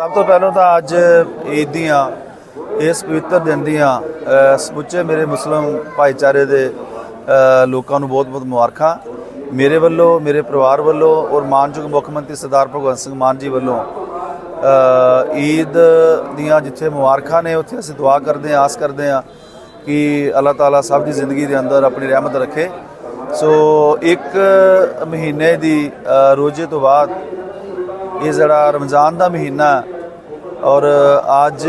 ਸਭ ਤੋਂ ਪਹਿਲਾਂ ਤਾਂ ਅੱਜ ਈਦ ਦੀਆਂ, ਇਸ ਪਵਿੱਤਰ ਦਿਨ ਦੀਆਂ ਸਮੁੱਚੇ ਮੇਰੇ ਮੁਸਲਮ ਭਾਈਚਾਰੇ ਦੇ ਲੋਕਾਂ ਨੂੰ ਬਹੁਤ-ਬਹੁਤ ਮੁਬਾਰਕਾਂ। ਮੇਰੇ ਵੱਲੋਂ, ਮੇਰੇ ਪਰਿਵਾਰ ਵੱਲੋਂ ਔਰ ਮਾਨਯੋਗ ਮੁੱਖ ਮੰਤਰੀ ਸਰਦਾਰ ਭਗਵੰਤ ਸਿੰਘ ਮਾਨ ਜੀ ਵੱਲੋਂ ਈਦ ਦੀਆਂ ਜਿੱਥੇ ਮੁਬਾਰਕਾਂ ਨੇ, ਉੱਥੇ ਅਸੀਂ ਦੁਆ ਕਰਦੇ ਹਾਂ, ਆਸ ਕਰਦੇ ਹਾਂ ਕਿ ਅੱਲਾਹ ਤਾਲਾ ਸਭ ਦੀ ਜ਼ਿੰਦਗੀ ਦੇ ਅੰਦਰ ਆਪਣੀ ਰਹਿਮਤ ਰੱਖੇ। ਸੋ ਇੱਕ ਮਹੀਨੇ ਦੀ ਰੋਜ਼ੇ ਤੋਂ ਬਾਅਦ ਇਹ ਜਿਹੜਾ ਰਮਜ਼ਾਨ ਦਾ ਮਹੀਨਾ ਔਰ ਅੱਜ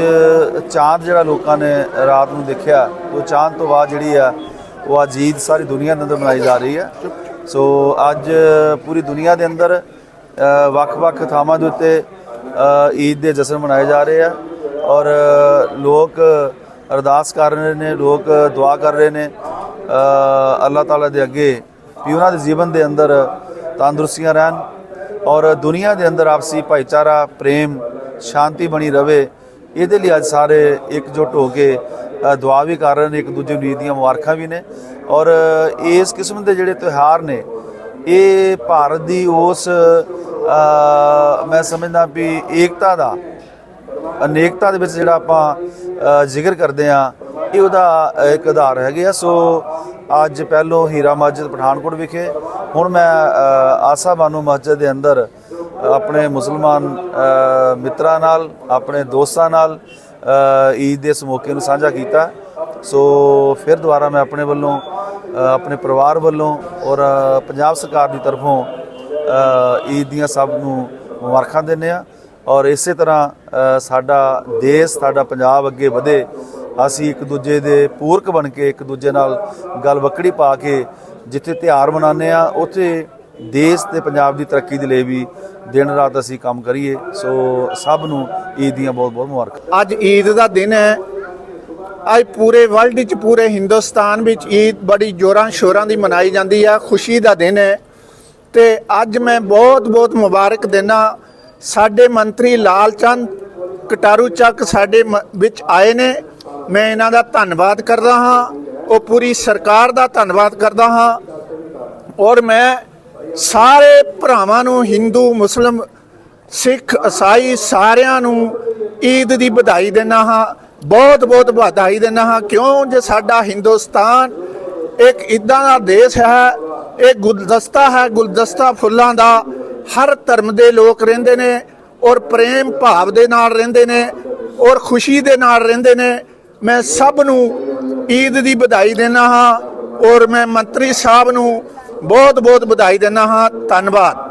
ਚਾਂਦ ਜਿਹੜਾ ਲੋਕਾਂ ਨੇ ਰਾਤ ਨੂੰ ਦੇਖਿਆ ਉਹ ਚਾਂਦ ਤੋਂ ਬਾਅਦ ਜਿਹੜੀ ਆ ਉਹ ਅੱਜ ਈਦ ਸਾਰੀ ਦੁਨੀਆ ਦੇ ਅੰਦਰ ਮਨਾਈ ਜਾ ਰਹੀ ਹੈ ਸੋ ਅੱਜ ਪੂਰੀ ਦੁਨੀਆ ਦੇ ਅੰਦਰ ਵੱਖ-ਵੱਖ ਥਾਵਾਂ ਦੇ ਉੱਤੇ ਈਦ ਦੇ ਜਸ਼ਨ ਮਨਾਏ ਜਾ ਰਹੇ ਆ। ਔਰ ਲੋਕ ਅਰਦਾਸ ਕਰ ਰਹੇ ਨੇ ਲੋਕ ਦੁਆ ਕਰ ਰਹੇ ਨੇ। ਅ, ਅੱਲਾਹ ਤਾਲਾ ਦੇ ਅੱਗੇ ਵੀ ਉਹਨਾਂ ਦੇ ਜੀਵਨ ਦੇ ਅੰਦਰ ਤੰਦਰੁਸਤੀਆਂ ਰਹਿਣ। ਔਰ ਦੁਨੀਆ ਦੇ ਅੰਦਰ ਆਪਸੀ ਭਾਈਚਾਰਾ ਪ੍ਰੇਮ ਸ਼ਾਂਤੀ ਬਣੀ ਰਵੇ। ਇਹਦੇ ਲਈ ਅੱਜ ਸਾਰੇ ਇਕਜੁੱਟ ਹੋ ਕੇ ਅ, ਦੁਆ ਵੀ ਕਰ ਰਹੇ ਨੇ ਇੱਕ ਦੂਜੇ ਨੂੰ ਈਦ ਦੀਆਂ ਮੁਬਾਰਕਾਂ ਵੀ ਨੇ। ਔਰ ਇਸ ਕਿਸਮ ਦੇ ਜਿਹੜੇ ਤਿਉਹਾਰ ਨੇ ਇਹ ਭਾਰਤ ਦੀ ਉਸ ਮੈਂ ਸਮਝਦਾ ਵੀ ਏਕਤਾ ਦਾ ਅਨੇਕਤਾ ਦੇ ਵਿੱਚ ਜਿਹੜਾ ਆਪਾਂ ਜ਼ਿਕਰ ਕਰਦੇ ਆ ਇਹ ਉਹਦਾ ਇੱਕ ਆਧਾਰ ਹੈਗੇ ਆ। ਸੋ ਅੱਜ ਪਹਿਲੋਂ ਹੀਰਾ ਮਸਜਿਦ ਪਠਾਨਕੋਟ ਵਿਖੇ ਹੁਣ ਮੈਂ ਆਸਾ ਬਾਨੂ ਮਸਜਿਦ ਦੇ ਅੰਦਰ ਆਪਣੇ ਮੁਸਲਮਾਨ ਮਿੱਤਰਾਂ ਨਾਲ, ਆਪਣੇ ਦੋਸਤਾਂ ਨਾਲ ਈਦ ਦੇ ਇਸ ਮੌਕੇ ਨੂੰ ਸਾਂਝਾ ਕੀਤਾ। ਸੋ ਫਿਰ ਦੁਬਾਰਾ ਮੈਂ ਆਪਣੇ ਵੱਲੋਂ ਆਪਣੇ ਪਰਿਵਾਰ ਵੱਲੋਂ ਔਰ ਪੰਜਾਬ ਸਰਕਾਰ ਦੀ ਤਰਫੋਂ ਈਦ ਦੀਆਂ ਸਭ ਨੂੰ ਮੁਬਾਰਕਾਂ ਦਿੰਦੇ ਆ ਔਰ ਇਸੇ ਤਰ੍ਹਾਂ ਸਾਡਾ ਦੇਸ਼, ਸਾਡਾ ਪੰਜਾਬ ਅੱਗੇ ਵਧੇ। ਅਸੀਂ ਇੱਕ ਦੂਜੇ ਦੇ ਪੂਰਕ ਬਣ ਕੇ ਇੱਕ ਦੂਜੇ ਨਾਲ ਗੱਲ ਵਕੜੀ ਪਾ ਕੇ ਜਿੱਥੇ ਤਿਉਹਾਰ ਮਨਾਉਂਦੇ ਆ ਉੱਥੇ ਦੇਸ਼ ਤੇ ਪੰਜਾਬ ਦੀ ਤਰੱਕੀ ਦੇ ਲਈ ਵੀ ਦਿਨ ਰਾਤ ਅਸੀਂ ਕੰਮ ਕਰੀਏ। ਸੋ ਸਭ ਨੂੰ ਈਦ ਦੀਆਂ ਬਹੁਤ ਬਹੁਤ ਮੁਬਾਰਕਾਂ। ਅੱਜ ਈਦ ਦਾ ਦਿਨ ਹੈ। ਅੱਜ ਪੂਰੇ ਵਰਲਡ ਵਿੱਚ, ਪੂਰੇ ਹਿੰਦੁਸਤਾਨ ਵਿੱਚ ਈਦ ਬੜੀ ਜੋਰਾਂ ਸ਼ੋਰਾਂ ਦੀ ਮਨਾਈ ਜਾਂਦੀ ਆ। ਖੁਸ਼ੀ ਦਾ ਦਿਨ ਹੈ। ਤੇ ਅੱਜ ਮੈਂ ਬਹੁਤ ਬਹੁਤ ਮੁਬਾਰਕ ਦੇਣਾ ਸਾਡੇ ਮੰਤਰੀ ਲਾਲ ਚੰਦ ਕਟਾਰੂ ਚੱਕ ਸਾਡੇ ਮ- ਵਿੱਚ ਆਏ ਨੇ। ਮੈਂ ਇਹਨਾਂ ਦਾ ਧੰਨਵਾਦ ਕਰਦਾ ਹਾਂ। ਉਹ ਪੂਰੀ ਸਰਕਾਰ ਦਾ ਧੰਨਵਾਦ ਕਰਦਾ ਹਾਂ। ਔਰ ਮੈਂ ਸਾਰੇ ਭਰਾਵਾਂ ਨੂੰ ਹਿੰਦੂ ਮੁਸਲਮ ਸਿੱਖ ਈਸਾਈ ਸਾਰਿਆਂ ਨੂੰ ਈਦ ਦੀ ਵਧਾਈ ਦਿੰਦਾ ਹਾਂ। ਬਹੁਤ ਬਹੁਤ ਵਧਾਈ ਦਿੰਦਾ ਹਾਂ। ਕਿਉਂ? ਜੇ ਸਾਡਾ ਹਿੰਦੁਸਤਾਨ ਇੱਕ ਇਦਾਂ ਦਾ ਦੇਸ਼ ਹੈ, ਇਹ ਗੁਲਦਸਤਾ ਹੈ, ਗੁਲਦਸਤਾ ਫੁੱਲਾਂ ਦਾ, ਹਰ ਧਰਮ ਦੇ ਲੋਕ ਰਹਿੰਦੇ ਨੇ ਔਰ ਪ੍ਰੇਮ ਭਾਵ ਦੇ ਨਾਲ ਰਹਿੰਦੇ ਨੇ ਔਰ ਖੁਸ਼ੀ ਦੇ ਨਾਲ ਰਹਿੰਦੇ ਨੇ। ਮੈਂ ਸਭ ਨੂੰ ਈਦ ਦੀ ਵਧਾਈ ਦਿੰਦਾ ਹਾਂ ਔਰ ਮੈਂ ਮੰਤਰੀ ਸਾਹਿਬ ਨੂੰ ਬਹੁਤ ਬਹੁਤ ਵਧਾਈ ਦਿੰਦਾ ਹਾਂ। ਧੰਨਵਾਦ।